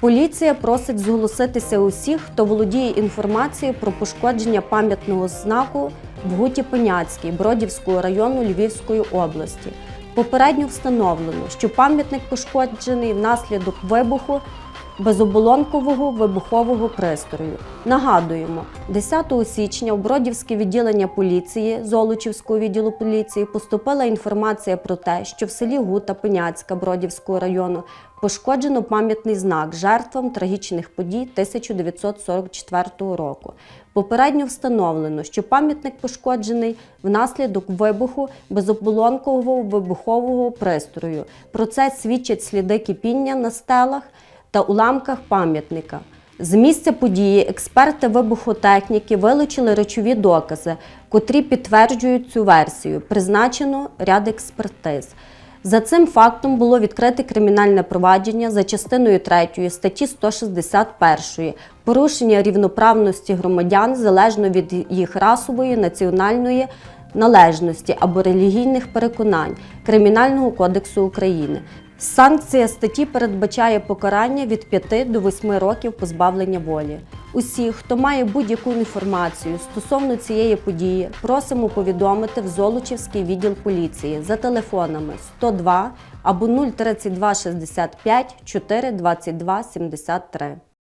Поліція просить зголоситися усіх, хто володіє інформацією про пошкодження пам'ятного знаку в Гуті Пеняцькій Бродівського району Львівської області. Попередньо встановлено, що пам'ятник пошкоджений внаслідок вибуху безоболонкового вибухового пристрою. Нагадуємо, 10 січня в Бродівське відділення поліції Золочівського відділу поліції поступила інформація про те, що в селі Гута Пеняцька Бродівського району пошкоджено пам'ятний знак жертвам трагічних подій 1944 року. Попередньо встановлено, що пам'ятник пошкоджений внаслідок вибуху безоболонкового вибухового пристрою. Про це свідчать сліди кипіння на стелах та уламках пам'ятника. З місця події експерти вибухотехніки вилучили речові докази, котрі підтверджують цю версію. Призначено ряд експертиз. За цим фактом було відкрите кримінальне провадження за частиною 3 статті 161 порушення рівноправності громадян залежно від їх расової, національної належності або релігійних переконань Кримінального кодексу України. Санкція статті передбачає покарання від 5 до 8 років позбавлення волі. Усі, хто має будь-яку інформацію стосовно цієї події, просимо повідомити в Золочівський відділ поліції за телефонами 102 або 032 65 4 22 73.